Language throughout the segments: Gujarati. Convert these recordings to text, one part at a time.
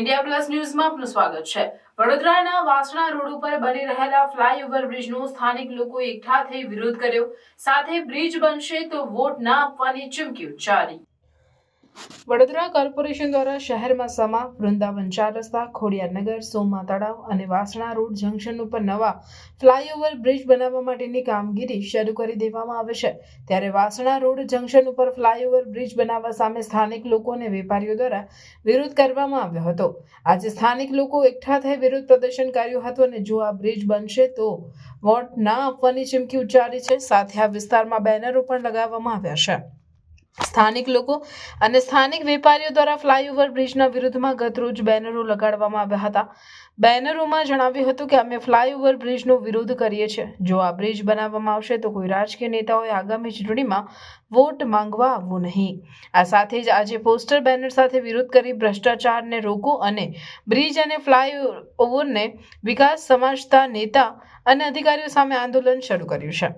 ઇન્ડિયા પ્લસ ન્યૂઝમાં આપનું સ્વાગત છે. વડોદરાના વાસણા રોડ ઉપર બની રહેલા ફ્લાયઓવર બ્રિજનો સ્થાનિક લોકો એકઠા થઈ વિરોધ કર્યો. સાથે બ્રિજ બનશે તો વોટ ના આપવાની ચીમકી ઉચ્ચારી. વડોદરા કોર્પોરેશન દ્વારા શહેરમાં સમા, વૃંદાવન ચાર રસ્તા ખોડિયારનગર સોમા તળાવ અને વાસણા રોડ જંકશન ઉપર નવા ફ્લાયઓવર બ્રિજ બનાવવા માટેની કામગીરી શરૂ કરી દેવામાં આવે છે. ત્યારે વાસણા રોડ જંકશન ઉપર ફ્લાયઓવર બ્રિજ બનાવવા સામે સ્થાનિક લોકો અને વેપારીઓ દ્વારા વિરોધ કરવામાં આવ્યો હતો. આજે સ્થાનિક લોકો એકઠા થઈ વિરોધ પ્રદર્શન કર્યું હતું અને જો આ બ્રિજ બનશે તો વોટ ના આપવાની ચીમકી ઉચ્ચારી છે. સાથે આ વિસ્તારમાં બેનરો પણ લગાવવામાં આવ્યા છે. સ્થાનિક લોકો અને સ્થાનિક વેપારીઓ દ્વારા ફ્લાયઓવર બ્રિજના વિરુદ્ધમાં ગતરોજ બેનરો લગાડવામાં આવ્યા હતા. બેનરોમાં જણાવ્યું હતું કે અમે ફ્લાયઓવર બ્રિજનો વિરોધ કરીએ છીએ. જો આ બ્રિજ બનાવવામાં આવશે તો કોઈ રાજકીય નેતાઓએ આગામી ચૂંટણીમાં વોટ માંગવા આવવું નહીં. આ સાથે જ આજે પોસ્ટર બેનર સાથે વિરોધ કરી ભ્રષ્ટાચારને રોકો અને બ્રિજ અને ફ્લાયઓવરને વિકાસ સમાજતા નેતા અને અધિકારીઓ સામે આંદોલન શરૂ કર્યું છે.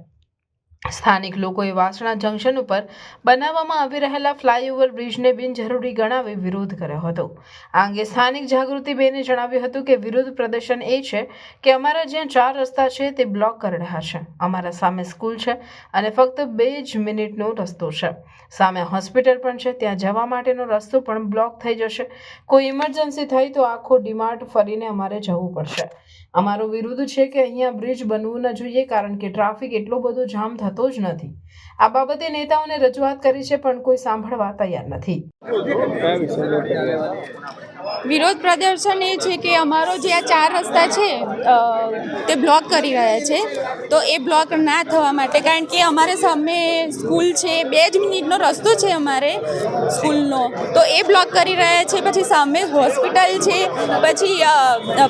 સ્થાનિક લોકોએ વાસણા જંકશન ઉપર બનાવવામાં આવી રહેલા ફ્લાયઓવર બ્રિજને બિનજરૂરી ગણાવી વિરોધ કર્યો હતો. આ અંગે સ્થાનિક જાગૃતિબેને જણાવ્યું હતું કે વિરોધ પ્રદર્શન એ છે કે અમારા જ્યાં ચાર રસ્તા છે તે બ્લોક કરી રહ્યા છે. અમારા સામે સ્કૂલ છે અને ફક્ત બે જ મિનિટનો રસ્તો છે. સામે હોસ્પિટલ પણ છે. ત્યાં જવા માટેનો રસ્તો પણ બ્લોક થઈ જશે. કોઈ ઇમરજન્સી થઈ તો આખો ડીમાર્ટ ફરીને અમારે જવું પડશે. અમારો વિરોધ છે કે અહીંયા બ્રિજ બનવું ન જોઈએ કારણ કે ટ્રાફિક એટલો બધો જામ થતો જ નથી. આ બાબતે નેતાઓને રજૂઆત કરી છે, પણ કોઈ સાંભળવા તૈયાર નથી? વિરોધ પ્રદર્શન એ છે કે અમારો જે આ ચાર રસ્તા છે તે બ્લોક કરી રહ્યા છે. તો એ બ્લોક ના થવા માટે, કારણ કે અમારે સામે સ્કૂલ છે, બે જ મિનિટનો રસ્તો છે અમારે સ્કૂલનો. તો એ બ્લોક કરી રહ્યા છે, પછી સામે હોસ્પિટલ છે, પછી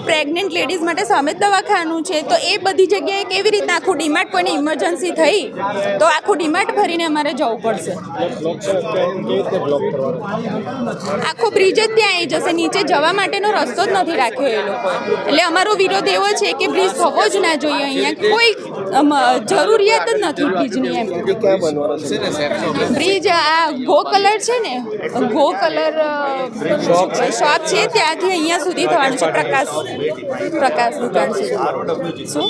પ્રેગ્નન્ટ લેડીઝ માટે સામે દવાખાનું છે. તો એ બધી જગ્યાએ કેવી રીતના આખું ડીમાર્ટ કોઈને ઇમરજન્સી થઈ? તો આખું ડીમાર્ટ ભરીને અમારે જવું પડશે. આખો બ્રિજ જ ત્યાં આવી જશે. નીચે જવા માટેનો રસ્તો જ નથી રાખ્યો એ લોકો. એટલે અમારો વિરોધ એવો છે કે બ્રિજ થવો જ ના જોઈએ. અહીંયા કોઈ જરૂરિયાત જ નથી બ્રિજની એમ. બ્રિજ આ ગો કલર છે ને? ગો કલર શોપ છે? ત્યાંથી અહીંયા સુધી થવાનું છે. પ્રકાશ પ્રકાશ દુકાન છે શું?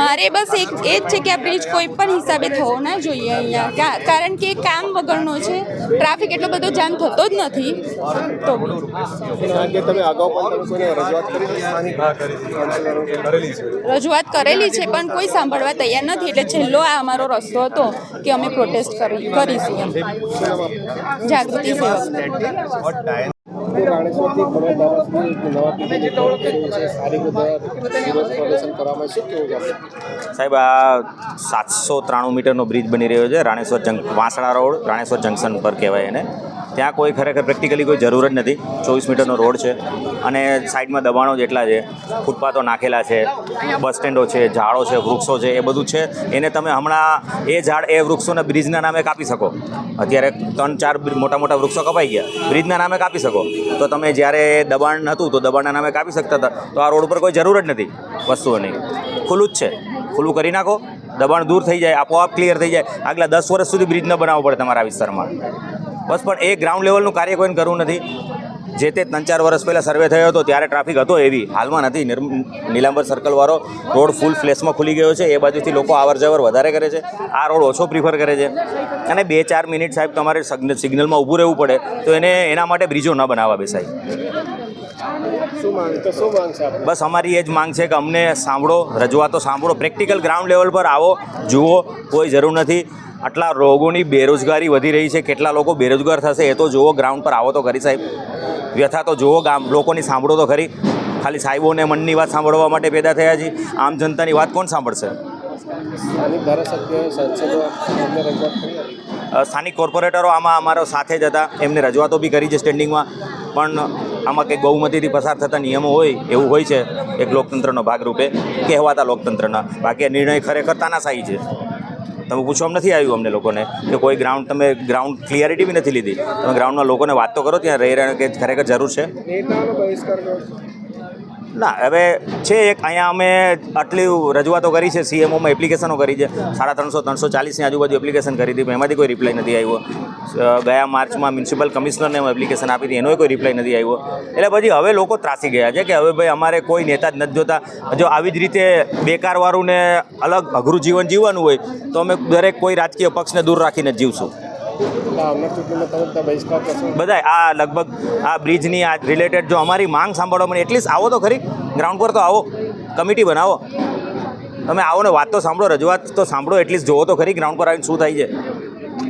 મારે બસ એક એ જ છે કે આ બ્રિજ કોઈ પણ હિસાબે થવો ના જોઈએ અહીંયા. કા- કારણ કે કામ વગરનો છે ટ્રાફિક એટલો બધો જામ થતો જ નથી. તો રજૂઆત કરી છે? સ્થાનિક કરેલી છે. રજૂઆત કરેલી છે પણ કોઈ સાંભળવા તૈયાર નથી. એટલે છેલ્લો આ અમારો રસ્તો હતો કે અમે પ્રોટેસ્ટ કરી કરીશું? જાગૃતિ સેવક. સાહેબ, આ સાતસો ત્રાણું મીટરનો બ્રિજ બની રહ્યો છે, રાણેશ્વર જંક વાંસણા રોડ, રાણેશ્વર જંકશન પર કહેવાય એને. ત્યાં કોઈ ખરેખર પ્રેક્ટિકલી કોઈ જરૂર જ નથી. ચોવીસ મીટરનો રોડ છે અને સાઈડમાં દબાણો જેટલા છે, ફૂટપાથો નાખેલા છે, બસ સ્ટેન્ડો છે, ઝાડો છે, વૃક્ષો છે, એ બધું છે. એને તમે હમણાં એ ઝાડ, એ વૃક્ષોને બ્રિજના નામે કાપી શકો. અત્યારે ત્રણ, ચાર મોટા મોટા વૃક્ષો કપાઈ ગયા. બ્રિજના નામે કાપી શકો. તો તમે જ્યારે દબાણ નહોતું, તો દબાણના નામે કાપી શકતા હતા. તો આ રોડ ઉપર કોઈ જરૂર જ નથી વસ્તુઓની. ખુલ્લું જ છે. ખુલ્લું કરી નાખો. દબાણ દૂર થઈ જાય, આપોઆપ ક્લિયર થઈ જાય. આગલા દસ વર્ષ સુધી બ્રિજ ન બનાવવો પડે તમારા વિસ્તારમાં. બસ પણ એ ગ્રાઉન્ડ લેવલનું કાર્ય કોઈને કરવું નથી. જે તે ત્રણ ચાર વર્ષ પહેલાં સર્વે થયો હતો ત્યારે ટ્રાફિક હતો એવી. હાલમાં નથી. નીલાંબર સર્કલવાળો રોડ ફૂલ ફ્લેશમાં ખુલી ગયો છે. એ બાજુથી લોકો આવર જવર વધારે કરે છે. આ રોડ ઓછો પ્રિફર કરે છે. અને બે ચાર મિનિટ સાહેબ તમારે સિગ્નલમાં ઊભું રહેવું પડે તો એને એના માટે બ્રિજો ન બનાવવા બેસાય. બસ અમારી એ જ માંગ છે કે અમને સાંભળો રજૂઆતો સાંભળો. પ્રેક્ટિકલ ગ્રાઉન્ડ લેવલ પર આવો જુઓ કોઈ જરૂર નથી. આટલા રોગોની બેરોજગારી વધી રહી છે કેટલા લોકો બેરોજગાર થશે એ તો જુઓ ગ્રાઉન્ડ પર આવો તો ખરી સાહેબ. વ્યથા તો જુઓ ગામ લોકોની સાંભળો તો ખરી. ખાલી સાહેબોને મનની વાત સાંભળવા માટે પેદા થયા છે. આમ જનતાની વાત કોણ સાંભળશે? સ્થાનિક કોર્પોરેટરો આમાં અમારો સાથે જ હતા. એમને રજૂઆતો બી કરી છે સ્ટેન્ડિંગમાં પણ આમાં કંઈક બહુમતીથી પસાર થતા નિયમો હોય એવું હોય છે એક લોકતંત્રનો ભાગરૂપે કહેવાતા લોકતંત્રના. બાકી નિર્ણય ખરેખર તાનાશાહી છે. તમે પૂછવામાં નથી આવ્યું અમને લોકોને કે કોઈ ગ્રાઉન્ડ તમે ગ્રાઉન્ડ ક્લિયરિટી બી નથી લીધી. તમે ગ્રાઉન્ડના લોકોને વાત તો કરો, ત્યાં રહી રહ્યા કે ખરેખર જરૂર છે. ના, હવે છે એક, અહીંયા અમે આટલી રજૂઆતો કરી છે સીએમઓમાં એપ્લિકેશનો કરી છે. સાડા ત્રણસો ત્રણસો ચાલીસની આજુબાજુ એપ્લિકેશન કરી હતી પણ એમાંથી કોઈ રિપ્લાય નથી આવ્યો. ગયા માર્ચમાં મ્યુનિસિપલ કમિશનરને એપ્લિકેશન આપી હતી, એનોય કોઈ રિપ્લાય નથી આવ્યો. એટલે પછી હવે લોકો ત્રાસી ગયા છે કે હવે ભાઈ અમારે કોઈ નેતા જ નથી જોતા. જો આવી જ રીતે બેકારવાળું ને અલગ અઘરું જીવન જીવવાનું હોય, તો અમે દરેક કોઈ રાજકીય પક્ષને દૂર રાખીને જીવશું. બધાય, આ લગભગ આ બ્રિજની આ રિલેટેડ જો અમારી માંગ સાંભળવા મળે, એટલીસ્ટ આવો તો ખરી. ગ્રાઉન્ડ પર તો આવો. કમિટી બનાવો. તમે આવો ને વાત તો સાંભળો, રજૂઆત તો સાંભળો, એટલીસ્ટ જોવો તો ખરી ગ્રાઉન્ડ પર આવીને શું થાય છે.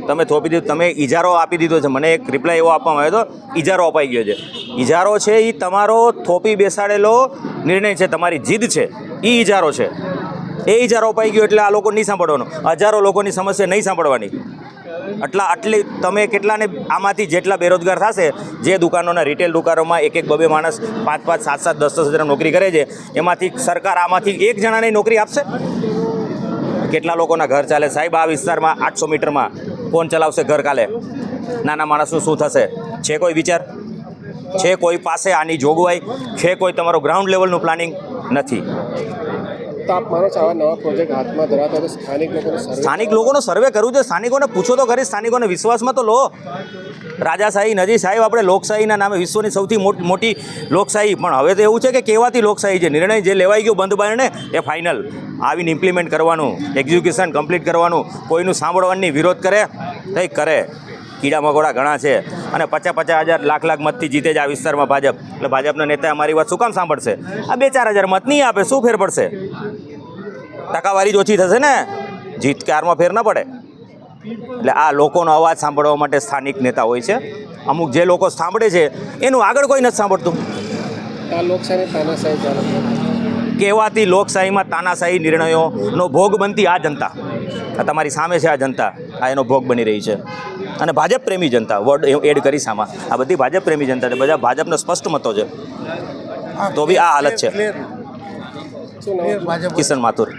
તમે થોપી દીધું, તમે ઇજારો આપી દીધો છે. મને એક રિપ્લાય એવો આપવામાં આવ્યો હતો ઇજારો અપાઈ ગયો છે. ઇજારો છે એ તમારો થોપી બેસાડેલો નિર્ણય છે, તમારી જીદ છે. એ ઇજારો છે. એ ઇજારો અપાઈ ગયો એટલે આ લોકો નહીં સાંભળવાનો. હજારો લોકોની સમસ્યા નહીં સાંભળવાની. આટલા આટલી તમે કેટલાને આમાંથી જેટલા બેરોજગાર થશે, જે દુકાનોના રિટેલ દુકાનોમાં એક એક બબે માણસ પાંચ પાંચ, સાત સાત, દસ દસ હજાર નોકરી કરે છે, એમાંથી સરકાર આમાંથી એક જણાને નોકરી આપશે? કેટલા લોકોના ઘર ચાલે? સાહેબ, આ વિસ્તારમાં આઠસો મીટરમાં કોણ ચલાવશે ઘર કાલે. નાના માણસનું શું થશે? છે કોઈ વિચાર? છે કોઈ પાસે આની જોગવાઈ? છે કોઈ તમારો ગ્રાઉન્ડ લેવલનું પ્લાનિંગ નથી. તો માનો છો આવા નવા પ્રોજેક્ટ હાથમાં ધરાતા તો સ્થાનિક લોકોનો સર્વે સ્થાનિક લોકોનો સર્વે કરવું છે સ્થાનિકોને પૂછો તો ખરી, સ્થાનિકોને વિશ્વાસમાં તો લો. રાજાશાહી નજી સાહેબ આપણે લોકશાહીના નામે વિશ્વની સૌથી મોટ- મોટી લોકશાહી. પણ હવે તો એવું છે કે કહેવાતી લોકશાહી છે? નિર્ણય જે લેવાઈ ગયો બંધ બારણે, એ ફાઇનલ આવીને ઇમ્પ્લિમેન્ટ કરવાનું એક્ઝિક્યુશન કમ્પ્લીટ કરવાનું, કોઈનું સાંભળવાની વિરોધ કરે? કંઈક કરે. કીડા મકોડા ઘણા છે. અને પચાસ પચાસ હજાર લાખ લાખ મતથી જીતે જ આ વિસ્તારમાં ભાજપ. એટલે ભાજપના નેતા અમારી વાત શું કામ સાંભળશે? આ બે ચાર હજાર મત નહીં આપે, શું ફેર પડશે? ટકાવારી જ ઓછી થશે ને? જીત કે હારમાં ફેર ન પડે. એટલે આ લોકોનો અવાજ સાંભળવા માટે સ્થાનિક નેતા હોય છે. અમુક જે લોકો સાંભળે છે એનું આગળ કોઈ નથી સાંભળતું. કહેવાતી લોકશાહીમાં તાનાશાહી નિર્ણયોનો ભોગ બનતી આ જનતા. આ તમારી સામે છે આ જનતા. આ એનો ભોગ બની રહી છે. અને ભાજપ પ્રેમી જનતા વર્ડ એડ કરી સામા. આ બધી ભાજપ પ્રેમી જનતા છે. બધા ભાજપનો સ્પષ્ટ મતો છે. તો બી આ હાલત છે. કિશન માથુર.